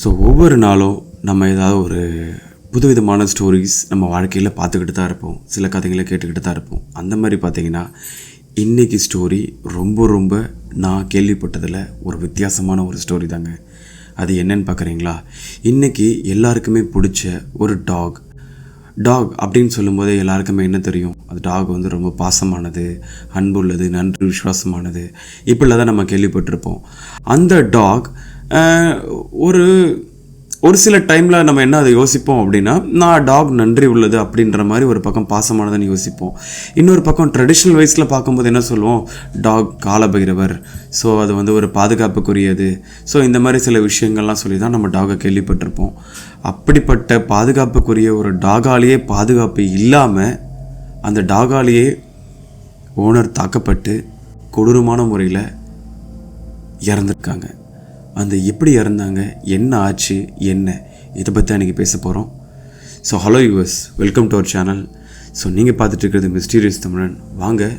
So ஒவ்வொரு நாளும் நம்ம ஏதாவது ஒரு புதுவிதமான ஸ்டோரிஸ் நம்ம வாழ்க்கையில் பார்த்துக்கிட்டு தான் இருப்போம். சில கதைகளை கேட்டுக்கிட்டு தான் இருப்போம். அந்த மாதிரி பார்த்தீங்கன்னா இன்றைக்கி ஸ்டோரி ரொம்ப ரொம்ப நான் கேள்விப்பட்டதில் ஒரு வித்தியாசமான ஒரு ஸ்டோரி தாங்க. அது என்னன்னு பார்க்குறீங்களா? இன்றைக்கி எல்லாருக்குமே பிடிச்ச ஒரு டாக் டாக் அப்படின்னு சொல்லும்போதே எல்லாருக்குமே என்ன தெரியும்? அது டாக் வந்து ரொம்ப பாசமானது அன்புள்ளது நன்றி விசுவாசமானது. இப்படிலாம் தான் நம்ம கேள்விப்பட்டிருப்போம். அந்த டாக் ஒரு ஒரு சில டைமில் நம்ம என்ன அதை யோசிப்போம் அப்படின்னா நான் டாக் நன்றி உள்ளது அப்படின்ற மாதிரி ஒரு பக்கம் பாசமானதுன்னு யோசிப்போம். இன்னொரு பக்கம் ட்ரெடிஷ்னல் வைஸில் பார்க்கும்போது என்ன சொல்லுவோம்? டாக் காலபைரவர். ஸோ அது வந்து ஒரு பாதுகாப்புக்குரியது. ஸோ இந்த மாதிரி சில விஷயங்கள்லாம் சொல்லி தான் நம்ம டாகை கேள்விப்பட்டிருப்போம். அப்படிப்பட்ட பாதுகாப்புக்குரிய ஒரு டாகாலேயே பாதுகாப்பு இல்லாமல் அந்த டாகாலேயே ஓனர் தாக்கப்பட்டு கொடூரமான முறையில் இறந்துருக்காங்க. அந்த எப்படி இறந்தாங்க என்ன ஆச்சு என்ன இதை பற்றி அன்றைக்கி பேச போகிறோம் so hello us welcome to our channel so நீங்கள் பார்த்துட்டு இருக்கிறது மிஸ்டீரியஸ் தமிழன். வாங்க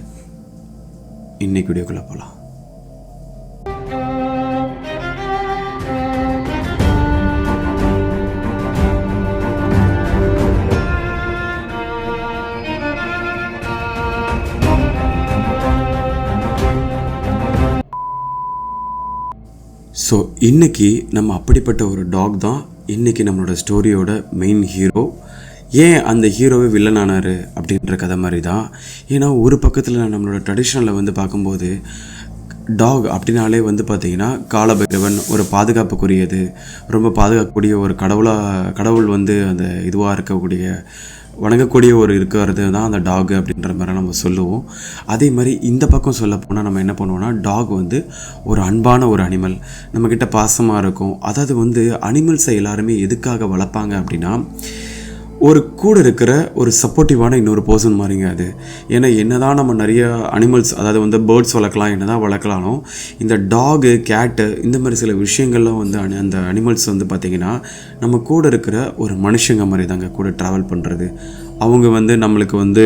இன்னைக்கு வீடியோக்குள்ளே போகலாம் ஸோ இன்னைக்கு நம்ம அப்படிப்பட்ட ஒரு டாக் தான். இன்னைக்கு நம்மளோட ஸ்டோரியோட மெயின் ஹீரோ ஏன் அந்த ஹீரோவே வில்லன் ஆனார் அப்படின்ற கதை மாதிரி தான் ஏன்னா ஒரு பக்கத்தில் நம்மளோட ட்ரெடிஷ்னலில் வந்து பார்க்கும்போது டாக் அப்படின்னாலே வந்து பார்த்தீங்கன்னா காலபைரவன் ஒரு பாதுகாப்புக்குரியது ரொம்ப பாதுகாக்கக்கூடிய ஒரு கடவுளாக கடவுள் வந்து அந்த இதுவாக இருக்கக்கூடிய வணங்கக்கூடிய ஒரு இருக்கிறது தான் அந்த டாக் அப்படின்ற மாதிரி நம்ம சொல்லுவோம். அதே மாதிரி இந்த பக்கம் சொல்ல போனால் நம்ம என்ன பண்ணுவோம்னா டாக் வந்து ஒரு அன்பான ஒரு அனிமல் நம்மக்கிட்ட பாசமாக இருக்கும். அதாவது வந்து அனிமல்ஸை எல்லாருமே எதுக்காக வளர்ப்பாங்க அப்படின்னா ஒரு கூட இருக்கிற ஒரு சப்போர்ட்டிவான இன்னொரு பர்சன் மாதிரிங்க அது. ஏன்னா என்னதான் நம்ம நிறைய அனிமல்ஸ் அதாவது வந்து பேர்ட்ஸ் வளர்க்கலாம் என்னதான் வளர்க்கலாலும் இந்த டாகு கேட்டு இந்த மாதிரி சில விஷயங்கள்லாம் வந்து அனி- அந்த அனிமல்ஸ் வந்து பார்த்திங்கன்னா நம்ம கூட இருக்கிற ஒரு மனுஷங்க மாதிரி தாங்க கூட ட்ராவல் பண்ணுறது அவங்க வந்து நம்மளுக்கு வந்து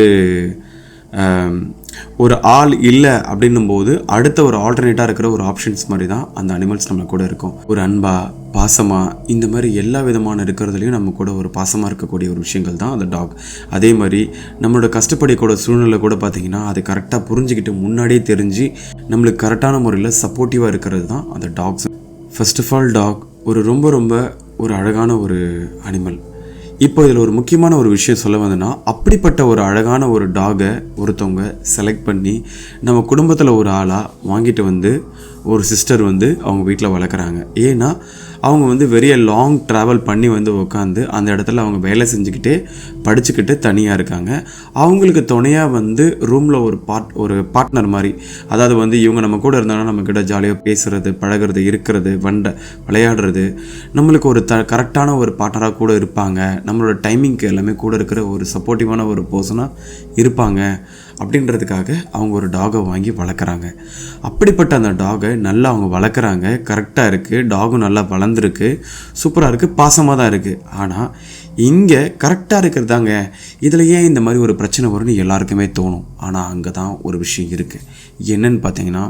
ஒரு ஆள் இல்லை அப்படின்னும் போது அடுத்த ஒரு ஆல்டர்னேட்டாக இருக்கிற ஒரு ஆப்ஷன்ஸ் மாதிரி தான் அந்த அனிமல்ஸ் நம்ம கூட இருக்கும். ஒரு அன்பா பாசமாக இந்த மாதிரி எல்லா விதமான இருக்கிறதுலையும் நம்ம கூட ஒரு பாசமாக இருக்கக்கூடிய ஒரு விஷயங்கள் தான் அந்த டாக் அதே மாதிரி நம்மளோட கஷ்டப்படக்கூடிய சூழ்நிலை கூட பார்த்திங்கன்னா அது கரெக்டாக புரிஞ்சுக்கிட்டு முன்னாடியே தெரிஞ்சு நம்மளுக்கு கரெக்டான முறையில் சப்போர்ட்டிவாக இருக்கிறது தான் அந்த dogs first of all dog ஒரு ரொம்ப ரொம்ப ஒரு அழகான ஒரு அனிமல் இப்போ இதில் ஒரு முக்கியமான ஒரு விஷயம் சொல்ல வந்தேன்னா அப்படிப்பட்ட ஒரு அழகான ஒரு டாகை ஒருத்தவங்க செலக்ட் பண்ணி நம்ம குடும்பத்தில் ஒரு ஆளாக வாங்கிட்டு வந்து ஒரு சிஸ்டர் வந்து அவங்க வீட்டில் வளர்க்குறாங்க. ஏன்னா அவங்க வந்து வெறிய லாங் ட்ராவல் பண்ணி வந்து உட்காந்து அந்த இடத்துல அவங்க வேலை செஞ்சுக்கிட்டே படிச்சுக்கிட்டு தனியாக இருக்காங்க. அவங்களுக்கு துணையாக வந்து ரூமில் ஒரு பார்ட் ஒரு பார்ட்னர் மாதிரி அதாவது வந்து இவங்க நம்ம கூட இருந்தாங்கன்னா நம்மக்கிட்ட ஜாலியாக பேசுகிறது பழகுறது இருக்கிறது வண்ட விளையாடுறது நம்மளுக்கு ஒரு த கரெக்டான ஒரு பார்ட்னராக கூட இருப்பாங்க. நம்மளோட டைமிங்க்கு எல்லாமே கூட இருக்கிற ஒரு சப்போர்ட்டிவான ஒரு பர்சனாக இருப்பாங்க. அப்படின்றதுக்காக அவங்க ஒரு டாகை வாங்கி வளர்க்குறாங்க. அப்படிப்பட்ட அந்த டாகை நல்லா அவங்க வளர்க்குறாங்க. கரெக்டாக இருக்குது டாகும் நல்லா வளர்ந்துருக்கு. சூப்பராக இருக்குது பாசமாக தான் இருக்குது ஆனால் இங்கே கரெக்டாக இருக்கிறதாங்க. இதில் ஏன் இந்த மாதிரி ஒரு பிரச்சனை வரும்னு எல்லாருக்குமே தோணும். ஆனால் அங்கே தான் ஒரு விஷயம் இருக்குது என்னன்னு பார்த்தீங்கன்னா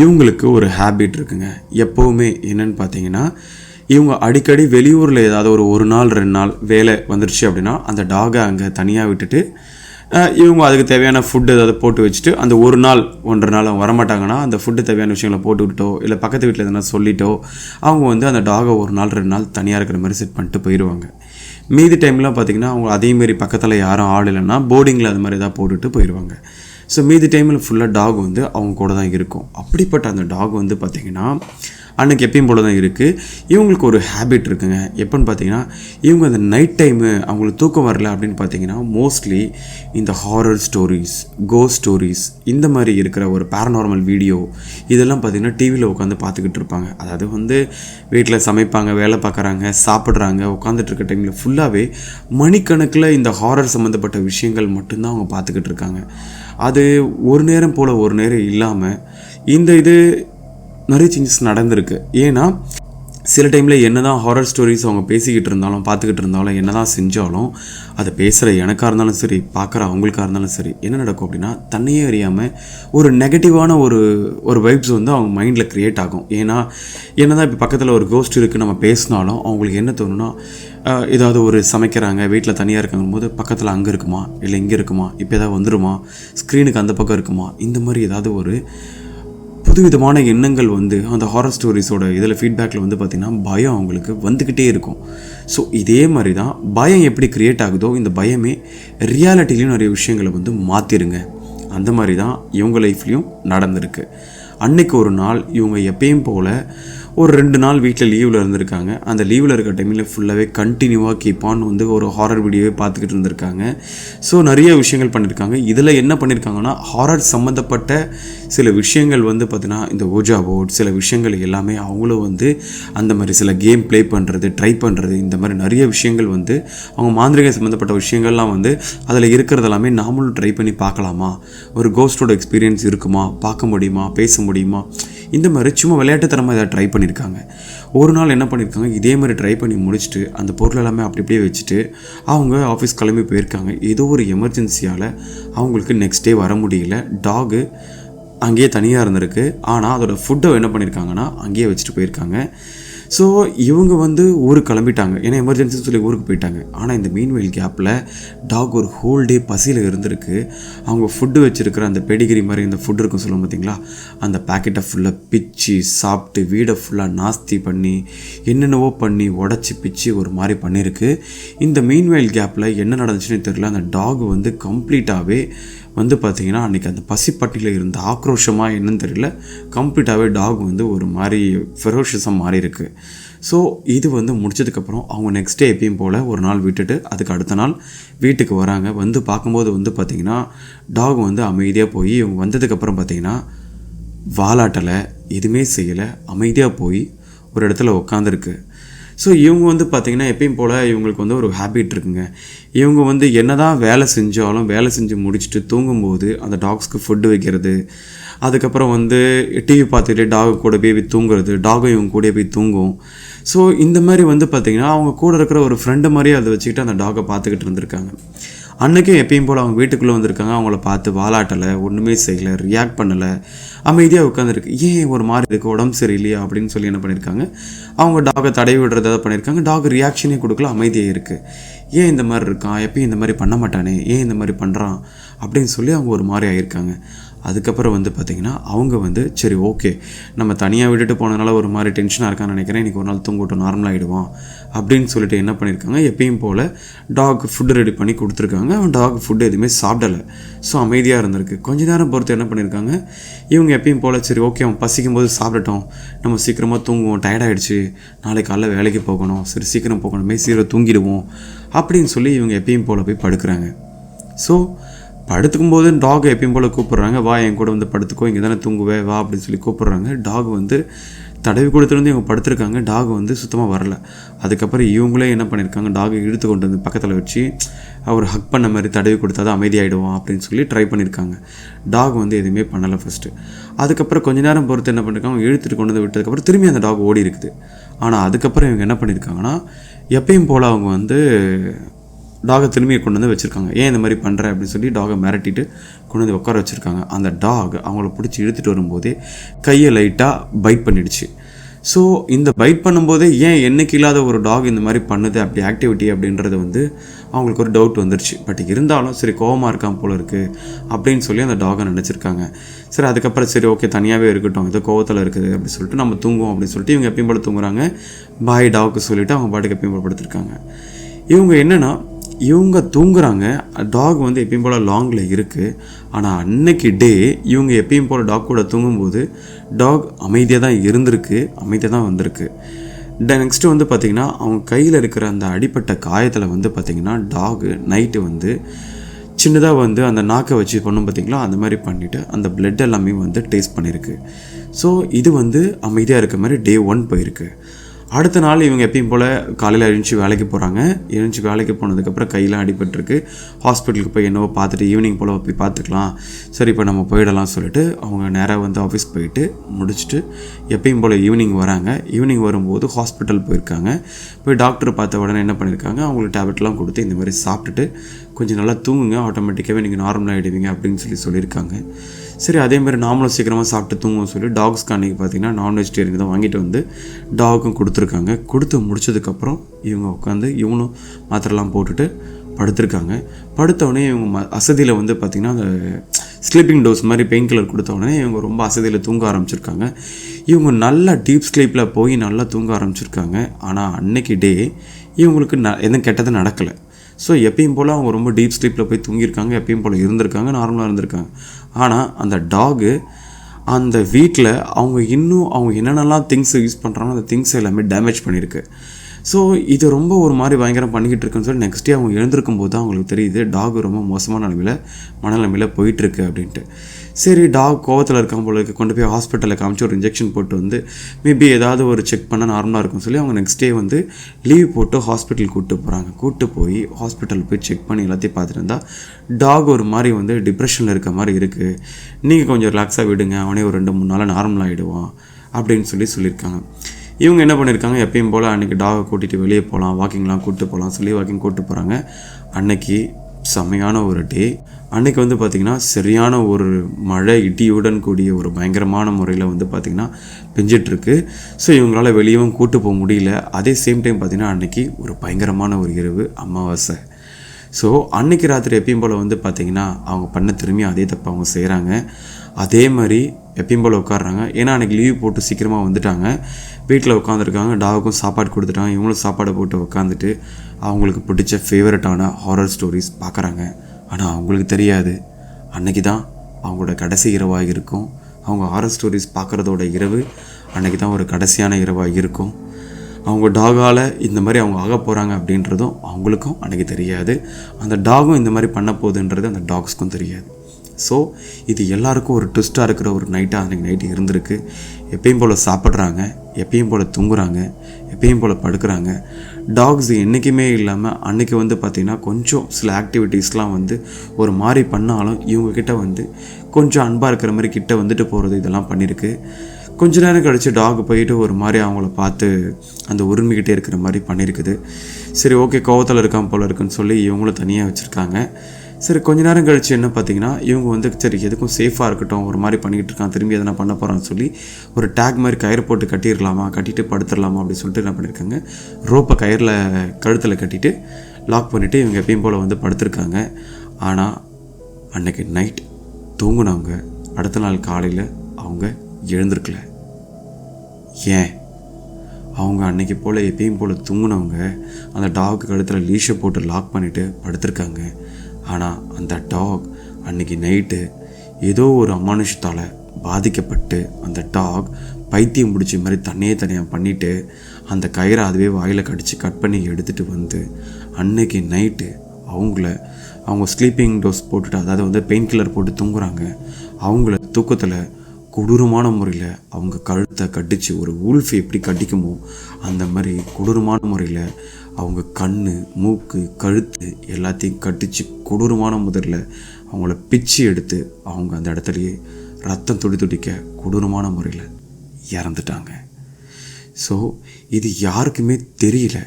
இவங்களுக்கு ஒரு ஹேபிட் இருக்குங்க. எப்போவுமே என்னன்னு பார்த்தீங்கன்னா இவங்க அடிக்கடி வெளியூரில் ஏதாவது ஒரு ஒரு நாள் ரெண்டு நாள் வேலை வந்துருச்சு அப்படின்னா அந்த டாகை அங்கே தனியாக விட்டுட்டு இவங்க அதுக்கு தேவையான ஃபுட்டு ஏதாவது போட்டு வச்சுட்டு அந்த ஒரு நாள் ஒன்றரை நாள் அவங்க வரமாட்டாங்கன்னா அந்த ஃபுட்டு தேவையான விஷயங்களை போட்டு விட்டோ இல்லை பக்கத்து வீட்டில் எதனா சொல்லிட்டோ அவங்க வந்து அந்த டாகை ஒரு நாள் ரெண்டு நாள் தனியாக இருக்கிற மாதிரி செட் பண்ணிட்டு போயிடுவாங்க மீதி டைம்லாம் பார்த்தீங்கன்னா அவங்க அதேமாரி பக்கத்தில் யாரும் ஆள் இல்லைன்னா போர்டிங்கில் அது மாதிரி எதாவது போட்டுட்டு போயிடுவாங்க ஸோ மீதி டைமில் ஃபுல்லாக டாக் வந்து அவங்க கூட தான் இருக்கும். அப்படிப்பட்ட அந்த டாக் வந்து பார்த்திங்கன்னா அன்றைக்கி எப்பயும் போல தான் இருக்குது இவங்களுக்கு ஒரு ஹேபிட் இருக்குங்க. எப்போன்னு பார்த்தீங்கன்னா இவங்க அந்த நைட் டைமு அவங்களுக்கு தூக்கம் வரல அப்படின்னு பார்த்தீங்கன்னா மோஸ்ட்லி இந்த ஹாரர் ஸ்டோரிஸ் கோ ஸ்டோரிஸ் இந்த மாதிரி இருக்கிற ஒரு பேரநார்மல் வீடியோ இதெல்லாம் பார்த்தீங்கன்னா டிவியில் உட்காந்து பார்த்துக்கிட்டு இருப்பாங்க. அதாவது வந்து வீட்டில் சமைப்பாங்க வேலை பார்க்குறாங்க சாப்பிட்றாங்க உட்காந்துட்டு இருக்க டைமில் ஃபுல்லாகவே மணிக்கணக்கில் இந்த ஹாரர் சம்மந்தப்பட்ட விஷயங்கள் மட்டும்தான் அவங்க பார்த்துக்கிட்டு இருக்காங்க. அது ஒரு நேரம் போல் ஒரு நேரம் இல்லாமல் இந்த இது நிறைய சேஞ்சஸ் நடந்திருக்கு. ஏன்னா சில டைமில் என்ன தான் ஹாரர் ஸ்டோரிஸ் அவங்க பேசிக்கிட்டு இருந்தாலும் பார்த்துக்கிட்டு இருந்தாலும் என்ன தான் செஞ்சாலும் அதை பேசுகிற எனக்காக இருந்தாலும் சரி பார்க்குற அவங்களுக்காக இருந்தாலும் சரி என்ன நடக்கும் அப்படின்னா தன்னையே அறியாமல் ஒரு நெகட்டிவான ஒரு ஒரு வைப்ஸ் வந்து அவங்க மைண்டில் க்ரியேட் ஆகும். ஏன்னா என்ன தான் இப்போ பக்கத்தில் ஒரு கோஸ்ட் இருக்குது நம்ம பேசினாலும் அவங்களுக்கு என்ன தோணுன்னா ஏதாவது ஒரு சமைக்கிறாங்க வீட்டில் தனியாக இருக்காங்க போது பக்கத்தில் அங்கே இருக்குமா? இல்லை இங்கே இருக்குமா? இப்போ ஏதாவது வந்துருமா? ஸ்க்ரீனுக்கு அந்த பக்கம் இருக்குமா? இந்த மாதிரி ஏதாவது ஒரு புதுவிதமான எண்ணங்கள் வந்து அந்த ஹாரர் ஸ்டோரிஸோட இதில் ஃபீட்பேக்கில் வந்து பார்த்திங்கன்னா பயம் அவங்களுக்கு வந்துக்கிட்டே இருக்கும். ஸோ இதே மாதிரி தான் பயம் எப்படி க்ரியேட் ஆகுதோ இந்த பயமே ரியாலிட்டிலையும் நிறைய விஷயங்களை வந்து மாற்றிருங்க அந்த மாதிரி தான் இவங்க லைஃப்லேயும் நடந்திருக்கு. அன்னைக்கு ஒரு நாள் இவங்க எப்பயும் போல் ஒரு ரெண்டு நாள் வீட்டில் லீவில் இருந்திருக்காங்க. அந்த லீவில் இருக்க டைமில் ஃபுல்லாகவே கண்டினியூவாக கீப் ஆன் வந்து ஒரு ஹாரர் வீடியோவே பார்த்துக்கிட்டு இருந்திருக்காங்க. ஸோ நிறைய விஷயங்கள் பண்ணியிருக்காங்க இதில் என்ன பண்ணியிருக்காங்கன்னா ஹாரர் சம்மந்தப்பட்ட சில விஷயங்கள் வந்து பார்த்திங்கன்னா இந்த ஓஜா போர்ட் சில விஷயங்கள் எல்லாமே அவங்களும் வந்து அந்த மாதிரி சில கேம் ப்ளே பண்ணுறது ட்ரை பண்ணுறது இந்த மாதிரி நிறைய விஷயங்கள் வந்து அவங்க மாந்திரிக சம்மந்தப்பட்ட விஷயங்கள்லாம் வந்து அதில் இருக்கிறது எல்லாமே நாமளும் ட்ரை பண்ணி பார்க்கலாமா? ஒரு கோஸ்டோட எக்ஸ்பீரியன்ஸ் இருக்குமா? பார்க்க முடியுமா? பேச முடியுமா? இந்த மாதிரி சும்மா விளையாட்டுத்தனமாக இதை ட்ரை பண்ணியிருக்காங்க ஒரு நாள் என்ன பண்ணியிருக்காங்க இதே மாதிரி ட்ரை பண்ணி முடிச்சுட்டு அந்த பொருள் எல்லாமே அப்படி அப்படியே வச்சுட்டு அவங்க ஆஃபீஸ் கிளம்பி போயிருக்காங்க. ஏதோ ஒரு எமர்ஜென்சியால் அவங்களுக்கு நெக்ஸ்ட் டே வர முடியல. டாகு அங்கேயே தனியாக இருந்திருக்கு. ஆனால் அதோடய ஃபுட்டை என்ன பண்ணியிருக்காங்கன்னா அங்கேயே வச்சுட்டு போயிருக்காங்க. ஸோ இவங்க வந்து ஊருக்கு கிளம்பிட்டாங்க. ஏன்னா எமர்ஜென்சின்னு சொல்லி ஊருக்கு போயிட்டாங்க. ஆனால் இந்த மீன்வெயில் கேப்பில் டாக் ஒரு ஹோல் டே பசியில் இருந்திருக்கு. அவங்க ஃபுட்டு வச்சுருக்கிற அந்த பெடிகிரி மாதிரி இந்த ஃபுட் இருக்கும் சொல்லுவோம் பார்த்தீங்களா அந்த பேக்கெட்டை ஃபுல்லாக பிச்சு சாப்பிட்டு வீடை ஃபுல்லாக நாஸ்தி பண்ணி என்னென்னவோ பண்ணி உடச்சி பிச்சு ஒரு மாதிரி பண்ணியிருக்கு. இந்த மீன்வெயில் கேப்பில் என்ன நடந்துச்சுன்னு தெரியல. அந்த டாக் வந்து கம்ப்ளீட்டாகவே வந்து பார்த்திங்கன்னா அன்றைக்கி அந்த பசிப்பட்டியில் இருந்த ஆக்ரோஷமாக என்னன்னு தெரியல. கம்ப்ளீட்டாகவே டாக் வந்து ஒரு மாதிரி ஃபெரோஷஸாக மாறி இருக்குது ஸோ இது வந்து முடிச்சதுக்கப்புறம் அவங்க நெக்ஸ்ட் டே எப்பயும் போல் ஒரு நாள் விட்டுட்டு அதுக்கு அடுத்த நாள் வீட்டுக்கு வராங்க. வந்து பார்க்கும்போது வந்து பார்த்திங்கன்னா டாக் வந்து அமைதியாக போய் இவங்க வந்ததுக்கப்புறம் பார்த்திங்கன்னா வாலாட்டலை எதுவுமே செய்யலை. அமைதியாக போய் ஒரு இடத்துல உட்காந்துருக்கு ஸோ இவங்க வந்து பார்த்திங்கன்னா எப்பயும் போல் இவங்களுக்கு வந்து ஒரு ஹேபிட் இருக்குங்க. இவங்க வந்து என்னதான் வேலை செஞ்சாலும் வேலை செஞ்சு முடிச்சுட்டு தூங்கும்போது அந்த டாக்ஸ்க்கு ஃபுட்டு வைக்கிறது அதுக்கப்புறம் வந்து டிவி பார்த்துட்டு டாக் கூட போய் தூங்குறது டாகும் இவங்க கூட போய் தூங்கும். ஸோ இந்த மாதிரி வந்து பார்த்திங்கன்னா அவங்க கூட இருக்கிற ஒரு ஃப்ரெண்டு மாதிரியே அதை வச்சுக்கிட்டு அந்த டாகை பார்த்துக்கிட்டு இருந்திருக்காங்க. அன்றைக்கும் எப்பயும் போல் அவங்க வீட்டுக்குள்ளே வந்திருக்காங்க. அவங்கள பார்த்து வாலாட்டலை ஒன்றுமே செய்யலை ரியாக்ட் பண்ணலை. அமைதியாக உட்காந்துருக்கு ஏன் ஒரு மாதிரி இருக்குது உடம்பு சரியில்லையா? அப்படின்னு சொல்லி என்ன பண்ணியிருக்காங்க அவங்க டாகை தடவி விடுறத பண்ணியிருக்காங்க டாக் ரியாக்ஷனே கொடுக்கல. அமைதியாக இருக்குது ஏன் இந்த மாதிரி இருக்கான்? எப்பயும் இந்த மாதிரி பண்ண மாட்டானே? ஏன் இந்த மாதிரி பண்ணுறான் அப்படின்னு சொல்லி அவங்க ஒரு மாதிரி ஆகியிருக்காங்க அதுக்கப்புறம் வந்து பார்த்திங்கன்னா அவங்க வந்து சரி ஓகே நம்ம தனியாக விட்டுட்டு போனதுனால ஒரு மாதிரி டென்ஷனாக இருக்கான்னு நினைக்கிறேன். இன்றைக்கி ஒரு நாள் தூங்கட்டும் நார்மலாகிடுவான் அப்படின்னு சொல்லிட்டு என்ன பண்ணியிருக்காங்க எப்பயும் போல் டாக் ஃபுட்டு ரெடி பண்ணி கொடுத்துருக்காங்க. அவன் டாக் ஃபுட்டு எதுவுமே சாப்பிடலை. ஸோ அமைதியாக இருந்திருக்கு. கொஞ்ச நேரம் பொறுத்து என்ன பண்ணியிருக்காங்க இவங்க எப்பயும் போல் சரி ஓகே அவன் பசிக்கும் போது சாப்பிடட்டும். நம்ம சீக்கிரமாக தூங்குவோம் டயர்டாகிடுச்சு நாளைக்கு காலைல வேலைக்கு போகணும். சரி சீக்கிரம் போகணுமே சீக்கிரம் தூங்கிடுவோம் அப்படின்னு சொல்லி இவங்க எப்பயும் போல் போய் படுக்கிறாங்க. ஸோ படுத்துக்கும் போது டாக் எப்பயும் போல் கூப்பிட்றாங்க. வா என் கூட வந்து படுத்துக்கோ இங்கே தானே தூங்குவே வா அப்படின்னு சொல்லி கூப்பிட்றாங்க. டாக் வந்து தடவி கொடுத்துருந்து இவங்க படுத்திருக்காங்க. டாக் வந்து சுத்தமாக வரல. அதுக்கப்புறம் இவங்களே என்ன பண்ணியிருக்காங்க டாகை இழுத்து கொண்டு வந்து பக்கத்தில் வச்சு அவர் ஹக் பண்ண மாதிரி தடவி கொடுத்தா தான் அமைதியாகிடுவான் அப்படின்னு சொல்லி ட்ரை பண்ணியிருக்காங்க டாக் வந்து எதுவுமே பண்ணலை ஃபஸ்ட்டு அதுக்கப்புறம் கொஞ்ச நேரம் பொறுத்து என்ன பண்ணியிருக்காங்க அவங்க இழுத்துட்டு கொண்டு வந்து விட்டதுக்கப்புறம் திரும்பி அந்த டாக் ஓடி இருக்குது. ஆனால் அதுக்கப்புறம் இவங்க என்ன பண்ணியிருக்காங்கன்னா எப்பயும் போல் அவங்க வந்து டாகை திரும்பியை கொண்டு வந்து வச்சுருக்காங்க. ஏன் இந்த மாதிரி பண்ணுற அப்படின்னு சொல்லி டாகை மிரட்டிட்டு கொண்டு வந்து உட்கார வச்சுருக்காங்க. அந்த டாக் அவங்கள பிடிச்சி இழுத்துட்டு வரும்போதே கையை லைட்டாக பைட் பண்ணிடுச்சு. ஸோ இந்த பைட் பண்ணும்போதே ஏன் என்னைக்கு இல்லாத ஒரு டாக் இந்த மாதிரி பண்ணுது? அப்படி ஆக்டிவிட்டி அப்படின்றது வந்து அவங்களுக்கு ஒரு டவுட் வந்துருச்சு. பட் இருந்தாலும் சரி கோவமாக இருக்கான் போல இருக்குது அப்படின்னு சொல்லி அந்த டாகை நினச்சிருக்காங்க. சரி அதுக்கப்புறம் சரி ஓகே தனியாகவே இருக்கட்டும். இது கோவத்தில் இருக்குது அப்படின்னு சொல்லிட்டு நம்ம தூங்குவோம் அப்படின்னு சொல்லிட்டு இவங்க எப்பயும் போல தூங்குறாங்க. பாய் டாக்கு சொல்லிவிட்டு அவங்க பாட்டுக்கு எப்பயும் போல படுத்திருக்காங்க. இவங்க என்னென்னா இவங்க தூங்குறாங்க. டாக் வந்து எப்பயும் போல் லாங்கில் இருக்குது ஆனால் அன்னைக்கு டே இவங்க எப்பயும் போல் டாக் கூட தூங்கும்போது டாக் அமைதியாக தான் இருந்திருக்கு அமைதியாக தான் வந்திருக்கு. நெக்ஸ்ட்டு வந்து பார்த்திங்கன்னா அவங்க கையில் இருக்கிற அந்த அடிப்பட்ட காயத்தில் வந்து பார்த்திங்கன்னா டாகு நைட்டு வந்து சின்னதாக வந்து அந்த நாக்கை வச்சு பண்ணும் பார்த்திங்களா அந்த மாதிரி பண்ணிவிட்டு அந்த பிளட் எல்லாமே வந்து டேஸ்ட் பண்ணியிருக்கு ஸோ இது வந்து அமைதியாக இருக்க மாதிரி டே ஒன் போயிருக்கு. அடுத்த நாள் இவங்க எப்பயும் போல் காலையில் எழுந்துச்சி வேலைக்கு போகிறாங்க எழுந்துச்சி வேலைக்கு போனதுக்கப்புறம் கையெல்லாம் அடிபட்டுருக்கு. ஹாஸ்பிட்டலுக்கு போய் என்னவோ பார்த்துட்டு ஈவினிங் போல் போய் பார்த்துக்கலாம். சரி இப்போ நம்ம போயிடலாம் சொல்லிட்டு அவங்க நேராக வந்து ஆஃபீஸ் போயிட்டு முடிச்சுட்டு எப்பயும் போல் ஈவினிங் வராங்க. ஈவினிங் வரும்போது ஹாஸ்பிட்டல் போயிருக்காங்க. போய் டாக்டர் பார்த்த உடனே என்ன பண்ணியிருக்காங்க அவங்களுக்கு டேப்லெட்லாம் கொடுத்து இந்த மாதிரி சாப்பிட்டுட்டு கொஞ்சம் நல்லா தூங்குங்க. ஆட்டோமேட்டிக்காகவே நீங்கள் நார்மலாக ஆகிடுவீங்க அப்படின்னு சொல்லி சொல்லியிருக்காங்க. சரி அதே மாதிரி நாமளும் சீக்கிரமாக சாப்பிட்டு தூங்குவோம் சொல்லி டாக்ஸ்க்கு அன்றைக்கி பார்த்தீங்கன்னா நான் வெஜிடேரியன் தான் வாங்கிட்டு வந்து டாகுக்கும் கொடுத்துருக்காங்க. கொடுத்து முடிச்சதுக்கப்புறம் இவங்க உட்காந்து இவனும் மாத்திரைலாம் போட்டுட்டு படுத்திருக்காங்க. படுத்தவுடனே இவங்க ம அசதியில் வந்து பார்த்திங்கன்னா அந்த ஸ்லீப்பிங் டோஸ் மாதிரி பெயின் கில்லர் கொடுத்த உடனே இவங்க ரொம்ப அசதியில் தூங்க ஆரம்பிச்சிருக்காங்க. இவங்க நல்லா டீப் ஸ்லீப்பில் போய் நல்லா தூங்க ஆரம்பிச்சிருக்காங்க. ஆனால் அன்னைக்கு டே இவங்களுக்கு ந எதுவும் கெட்டது நடக்கலை. ஸோ எப்பயும் போல் அவங்க ரொம்ப டீப் ஸ்லீப்பில் போய் தூங்கியிருக்காங்க எப்பயும் போல் இருந்திருக்காங்க நார்மலாக இருந்திருக்காங்க. ஆனால் அந்த டாகு அந்த வீட்டில் அவங்க இன்னும் அவங்க என்னென்னலாம் திங்ஸ் யூஸ் பண்ணுறாங்களோ அந்த திங்ஸ் எல்லாமே டேமேஜ் பண்ணியிருக்கு. ஸோ இது ரொம்ப ஒரு மாதிரி பயங்கரம் பண்ணிக்கிட்டு இருக்குன்னு சொல்லி நெக்ஸ்ட் டே அவங்க எழுந்திருக்கும் போது தான் அவங்களுக்கு தெரியுது டாக் ரொம்ப மோசமான நிலமையில் மனநிலைமையில் போயிட்டுருக்கு அப்படின்ட்டு. சரி டாக் கோவத்தில் இருக்கான் போல இருக்கு. கொண்டு போய் ஹாஸ்பிட்டலில் காமிச்சு ஒரு இன்ஜெக்ஷன் போட்டு வந்து மேபி ஏதாவது ஒரு செக் பண்ண நார்மலாக இருக்கும்னு சொல்லி அவங்க நெக்ஸ்ட் டே வந்து லீவ் போட்டு ஹாஸ்பிட்டல் கூப்பிட்டு போகிறாங்க கூப்பிட்டு போய் ஹாஸ்பிட்டல் போய் செக் பண்ணி எல்லாத்தையும் பார்த்துட்டு இருந்தால் டாக் ஒரு மாதிரி வந்து டிப்ரெஷனில் இருக்க மாதிரி இருக்குது நீங்கள் கொஞ்சம் ரிலாக்ஸாக விடுங்க. அவனே ஒரு ரெண்டு மூணு நாளாக நார்மல் ஆகிடுவான் அப்படின்னு சொல்லி சொல்லியிருக்காங்க. இவங்க என்ன பண்ணியிருக்காங்க எப்பயும் போல் அன்றைக்கி டாகை கூட்டிகிட்டு வெளியே போகலாம் வாக்கிங்லாம் கூப்பிட்டு போகலாம் சொல்லி வாக்கிங் கூப்பிட்டு போகிறாங்க அன்னைக்கு செம்மையான ஒரு டே அன்னைக்கு வந்து பார்த்திங்கன்னா சரியான ஒரு மழை இடியுடன் கூடிய ஒரு பயங்கரமான முறையில் வந்து பார்த்திங்கன்னா பெஞ்சிட்ருக்கு. ஸோ இவங்களால வெளியவும் கூட்டு போக முடியல. அதே சேம் டைம் பார்த்திங்கன்னா அன்றைக்கி ஒரு பயங்கரமான ஒரு இரவு அமாவாசை. ஸோ அன்னைக்கு ராத்திரி எப்பயும் போல் வந்து பார்த்திங்கன்னா அவங்க பண்ண திரும்பி அதே தப்பு அவங்க செய்கிறாங்க அதே மாதிரி எப்பயும் போல் உட்காடுறாங்க ஏன்னா அன்றைக்கி லீவ் போட்டு சீக்கிரமாக வந்துட்டாங்க. வீட்டில் உட்காந்துருக்காங்க டாகுக்கும் சாப்பாடு கொடுத்துட்டாங்க இவங்களும் சாப்பாடு போட்டு உட்காந்துட்டு அவங்களுக்கு பிடிச்ச ஃபேவரட்டான ஹாரர் ஸ்டோரிஸ் பார்க்குறாங்க ஆனால் அவங்களுக்கு தெரியாது. அன்னைக்கு தான் அவங்களோட கடைசி இரவாக இருக்கும். அவங்க ஹாரர் ஸ்டோரிஸ் பார்க்குறதோட இரவு அன்னைக்கு தான் ஒரு கடைசியான இரவாக இருக்கும். அவங்க டாகால் இந்த மாதிரி அவங்க ஆக போகிறாங்க அப்படின்றதும் அவங்களுக்கும் அன்றைக்கி தெரியாது. அந்த டாகும் இந்த மாதிரி பண்ண போகுதுன்றது அந்த டாக்ஸ்க்கும் தெரியாது. ஸோ இது எல்லாருக்கும் ஒரு ட்விஸ்ட்டாக இருக்கிற ஒரு நைட்டாக அன்றைக்கி நைட்டு இருந்திருக்கு. எப்பயும் போல் சாப்பிட்றாங்க எப்பயும் போல் தூங்குறாங்க எப்பயும் போல் படுக்கிறாங்க. டாக்ஸ் என்றைக்குமே இல்லாமல் அன்றைக்கி வந்து பார்த்திங்கன்னா கொஞ்சம் சில ஆக்டிவிட்டீஸ்லாம் வந்து ஒரு மாதிரி பண்ணாலும் இவங்கக்கிட்ட வந்து கொஞ்சம் அன்பாக இருக்கிற மாதிரி கிட்ட வந்துட்டு போகிறது இதெல்லாம் பண்ணியிருக்கு கொஞ்ச நேரம் கழித்து டாக் போயிட்டு ஒரு மாதிரி அவங்கள பார்த்து அந்த உரிமைக்கிட்டே இருக்கிற மாதிரி பண்ணியிருக்குது சரி ஓகே கோவத்தில் இருக்கான் போல் இருக்குன்னு சொல்லி இவங்களும் தனியாக வச்சுருக்காங்க. சரி கொஞ்ச நேரம் கழிச்சு என்ன பார்த்தீங்கன்னா இவங்க வந்து சரி எதுக்கும் சேஃபாக இருக்கட்டும் ஒரு மாதிரி பண்ணிக்கிட்டு இருக்கான் திரும்பி எதனா பண்ண போகிறான்னு சொல்லி ஒரு டேக் மாதிரி கயிறு போட்டு கட்டிடலாமா கட்டிட்டு படுத்துடலாமா அப்படின்னு சொல்லிட்டு என்ன பண்ணியிருக்காங்க ரோப்பை கயிறில் கழுத்தில் கட்டிட்டு லாக் பண்ணிவிட்டு இவங்க எப்பயும் போல் வந்து படுத்திருக்காங்க. ஆனால் அன்னைக்கு நைட் தூங்கினவங்க அடுத்த நாள் காலையில் அவங்க எழுந்திருக்கல. ஏன்? அவங்க அன்னைக்கு போல் எப்பயும் போல் தூங்கினவங்க அந்த டாக் கழுத்தில் லீஷை போட்டு லாக் பண்ணிவிட்டு படுத்திருக்காங்க. ஆனால் அந்த டாக் அன்னைக்கு நைட்டு ஏதோ ஒரு அமானுஷத்தால் பாதிக்கப்பட்டு அந்த டாக் பைத்தியம் பிடிச்ச மாதிரி தண்ணியே தனியாக பண்ணிவிட்டு அந்த கயிறை அதுவே வாயில் கடித்து கட் பண்ணி எடுத்துகிட்டு வந்து அன்னைக்கு நைட்டு அவங்கள அவங்க ஸ்லீப்பிங் டோஸ் போட்டுட்டு அதாவது வந்து பெயின் கில்லர் போட்டு தூங்குறாங்க. அவங்கள தூக்கத்தில் கொடூரமான முறையில் அவங்க கழுத்தை கட்டிச்சு ஒரு ஊல்ஃப் எப்படி கட்டிக்குமோ அந்த மாதிரி கொடூரமான முறையில் அவங்க கண் மூக்கு கழுத்து எல்லாத்தையும் கட்டிச்சு கொடூரமான முதலில் அவங்கள பிச்சு எடுத்து அவங்க அந்த இடத்துலையே ரத்தம் துடி துடிக்க கொடூரமான முறையில் இறந்துட்டாங்க. ஸோ இது யாருக்குமே தெரியல.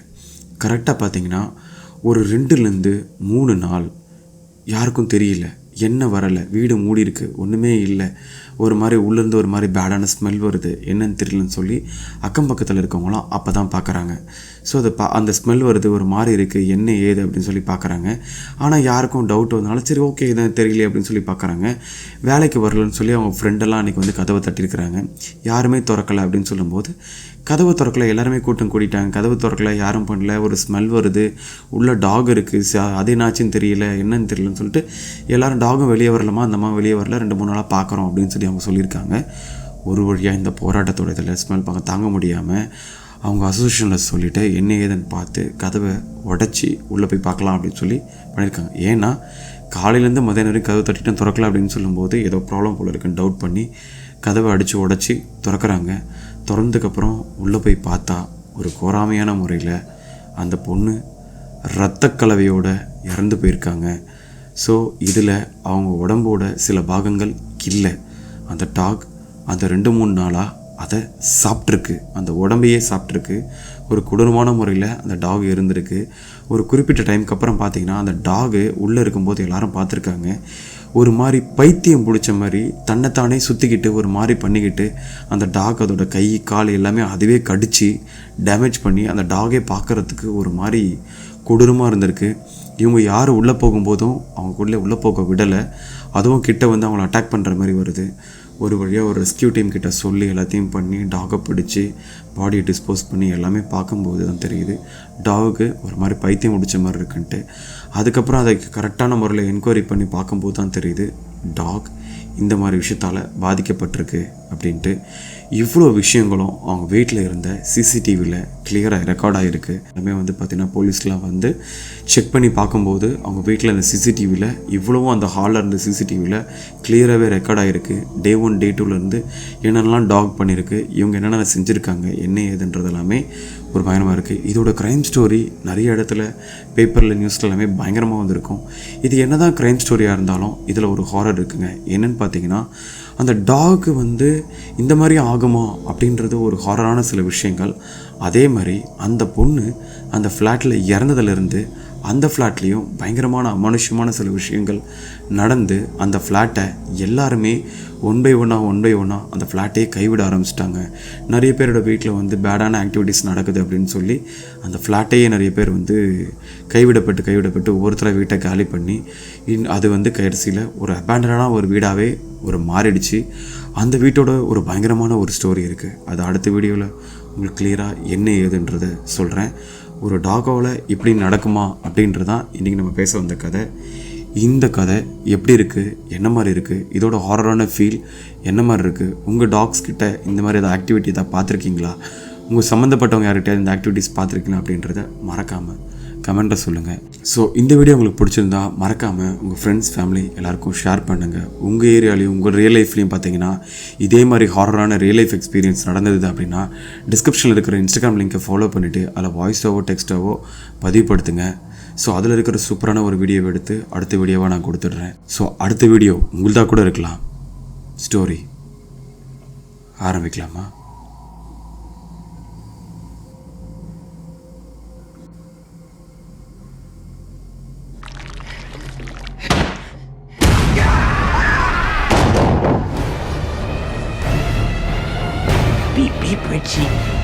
கரெக்டாக பார்த்தீங்கன்னா ஒரு ரெண்டுலேருந்து மூணு நாள் யாருக்கும் தெரியல. என்ன வரலை? வீடு மூடி இருக்கு. ஒன்றுமே இல்லை. ஒரு மாதிரி உள்ளேருந்து ஒரு மாதிரி பேடான ஸ்மெல் வருது. என்னன்னு தெரியலன்னு சொல்லி அக்கம் பக்கத்தில் இருக்கவங்களாம் அப்போ தான் பார்க்குறாங்க ஸோ அது பா அந்த ஸ்மெல் வருது. ஒரு மாதிரி இருக்குது என்ன ஏது அப்படின்னு சொல்லி பார்க்குறாங்க ஆனால் யாருக்கும் டவுட் வந்தனால சரி ஓகே இதான் தெரியல அப்படின்னு சொல்லி பார்க்குறாங்க வேலைக்கு வரலன்னு சொல்லி அவங்க ஃப்ரெண்டெல்லாம் அன்றைக்கி வந்து கதவை தட்டியிருக்கிறாங்க. யாருமே திறக்கலை அப்படின்னு சொல்லும்போது கதவு திறக்கல எல்லாருமே கூட்டம் கூட்டிட்டாங்க கதவு திறக்கல யாரும் பண்ணல. ஒரு ஸ்மெல் வருது. உள்ளே டாக் இருக்குது அது என்னாச்சுன்னு தெரியல என்னன்னு தெரியலன்னு சொல்லிட்டு எல்லாரும் டாகும் வெளியே வரலாமா? அந்த அம்மா வெளியே வரல. ரெண்டு மூணு நாளாக பார்க்குறோம் அப்படின்னு சொல்லி அவங்க சொல்லியிருக்காங்க. ஒரு வழியாக இந்த போராட்டத்தோட இதில் ஸ்மெல் பார்க்க தாங்க முடியாமல் அவங்க அசோசியேஷனில் சொல்லிவிட்டு என்ன ஏதுன்னு பார்த்து கதவை உடச்சி உள்ளே போய் பார்க்கலாம் அப்படின்னு சொல்லி பண்ணியிருக்காங்க. ஏன்னா காலையிலேருந்து மதியம் வரைக்கும் கதவு தட்டிட்டு திறக்கல அப்படின்னு சொல்லும்போது ஏதோ ப்ராப்ளம் போல இருக்குன்னு டவுட் பண்ணி கதவை அடித்து உடச்சி திறக்கிறாங்க. திறந்ததுக்கப்புறம் உள்ளே போய் பார்த்தா ஒரு கோராமையான முறையில் அந்த பொண்ணு இரத்தக்கலவையோடு இறந்து போயிருக்காங்க. ஸோ இதில் அவங்க உடம்போட சில பாகங்கள் இல்லை. அந்த டாக் அந்த ரெண்டு மூணு நாளாக அதை சாப்பிட்ருக்கு அந்த உடம்பையே சாப்பிட்ருக்கு ஒரு கொடூரமான முறையில் அந்த டாக் இருந்திருக்கு. ஒரு குறிப்பிட்ட டைமுக்கு அப்புறம் பார்த்தீங்கன்னா அந்த டாகு உள்ளே இருக்கும்போது எல்லாரும் பார்த்துருக்காங்க ஒரு மாதிரி பைத்தியம் பிடிச்ச மாதிரி தன்னைத்தானே சுற்றிக்கிட்டு ஒரு மாதிரி பண்ணிக்கிட்டு அந்த டாக் அதோட கை கால் எல்லாமே அதுவே கடித்து டேமேஜ் பண்ணி அந்த டாகே பார்க்குறதுக்கு ஒரு மாதிரி கொடூரமாக இருந்திருக்கு. இவங்க யார் உள்ளே போகும்போதும் அவங்களுக்குள்ளே உள்ளே போக விடலை. அதுவும் கிட்ட வந்து அவங்கள அட்டாக் பண்ணுற மாதிரி வருது. ஒரு வழியாக ஒரு ரெஸ்கியூ டீம் கிட்ட சொல்லி எல்லாத்தையும் பண்ணி டாகை பிடிச்சி பாடியை டிஸ்போஸ் பண்ணி எல்லாமே பார்க்கும்போது தான் தெரியுது. டாகுக்கு ஒரு மாதிரி பைத்தியம் முடிச்ச மாதிரி இருக்குன்ட்டு. அதுக்கப்புறம் அதை கரெக்டான முறையில் என்கொயரி பண்ணி பார்க்கும்போது தான் தெரியுது டாக் இந்த மாதிரி விஷயத்தால் பாதிக்கப்பட்டிருக்கு அப்படின்ட்டு. இவ்வளோ விஷயங்களும் அவங்க வீட்டில் இருந்த சிசிடிவியில் கிளியராக ரெக்கார்ட் ஆகிருக்கு எல்லாமே வந்து பார்த்திங்கன்னா போலீஸ்லாம் வந்து செக் பண்ணி பார்க்கும்போது அவங்க வீட்டில் இருந்த சிசிடிவியில் இவ்வளவும் அந்த ஹாலில் இருந்த சிசிடிவியில் கிளியராகவே ரெக்கார்ட் ஆகிருக்கு டே ஒன் டே டூலேருந்து என்னென்னலாம் டாக் பண்ணியிருக்கு இவங்க என்னென்ன செஞ்சுருக்காங்க என்ன ஏதுன்றது எல்லாமே ஒரு பயணமாக இருக்குது இதோட க்ரைம் ஸ்டோரி நிறைய இடத்துல பேப்பரில் நியூஸில் எல்லாமே பயங்கரமாக வந்திருக்கும். இது என்ன தான் க்ரைம் ஸ்டோரியாக இருந்தாலும் இதில் ஒரு ஹாரர் இருக்குங்க. என்னென்னு பார்த்தீங்கன்னா அந்த டாக் வந்து இந்த மாதிரி ஆகுமா அப்படின்றது ஒரு ஹாரரான சில விஷயங்கள். அதே மாதிரி அந்த பொண்ணு அந்த ஃப்ளாட்டில் இறந்ததுலேருந்து அந்த ஃப்ளாட்லேயும் பயங்கரமான அமனுஷமான சில விஷயங்கள் நடந்து அந்த ஃப்ளாட்டை எல்லாருமே ஒன் பை ஒன்னாக ஒன் பை ஒன்னாக அந்த ஃப்ளாட்டே கைவிட ஆரம்பிச்சிட்டாங்க. நிறைய பேரோட வீட்டில் வந்து பேடான ஆக்டிவிட்டீஸ் நடக்குது அப்படின்னு சொல்லி அந்த ஃப்ளாட்டையே நிறைய பேர் வந்து கைவிடப்பட்டு கைவிடப்பட்டு ஒவ்வொருத்தர வீட்டை காலி பண்ணி இன் அது வந்து கடைசியில் ஒரு அபேண்டனான ஒரு வீடாகவே ஒரு மாறிடுச்சு. அந்த வீட்டோட ஒரு பயங்கரமான ஒரு ஸ்டோரி இருக்குது அது அடுத்த வீடியோவில் உங்களுக்கு கிளியராக என்ன ஏதுன்றதை சொல்கிறேன் ஒரு டாகோவில் இப்படி நடக்குமா அப்படின்றது தான் இன்றைக்கி நம்ம பேச வந்த கதை. இந்த கதை எப்படி இருக்குது என்ன மாதிரி இருக்குது இதோட ஹாரரான ஃபீல் என்ன மாதிரி இருக்குது உங்கள் டாக்ஸ் கிட்ட இந்த மாதிரி ஏதாவது ஆக்டிவிட்டி ஏதாவது பார்த்துருக்கீங்களா? உங்கள் சம்மந்தப்பட்டவங்க யார்கிட்ட இந்த ஆக்டிவிட்டீஸ் பார்த்துருக்கீங்களா அப்படின்றத மறக்காமல் கமெண்ட்டை சொல்லுங்கள் ஸோ இந்த வீடியோ உங்களுக்கு பிடிச்சிருந்தா மறக்காமல் உங்கள் ஃப்ரெண்ட்ஸ் ஃபேமிலி எல்லாருக்கும் ஷேர் பண்ணுங்கள் உங்கள் ஏரியாலையும் உங்கள் ரியல் லைஃப்லையும் பார்த்தீங்கன்னா இதே மாதிரி ஹாரரான ரியல் லைஃப் எக்ஸ்பீரியன்ஸ் நடந்தது அப்படின்னா டிஸ்கிரிப்ஷனில் இருக்கிற இன்ஸ்டாகிராம் லிங்கை ஃபாலோ பண்ணிவிட்டு அதில் வாய்ஸாவோ டெக்ஸ்டாவோ பதிவுப்படுத்துங்க ஸோ அதில் இருக்கிற சூப்பரான ஒரு வீடியோவை எடுத்து அடுத்த வீடியோவாக நான் கொடுத்துட்றேன். ஸோ அடுத்த வீடியோ உங்கள்தான் கூட இருக்கலாம். ஸ்டோரி ஆரம்பிக்கலாமா? Beep beep Richie.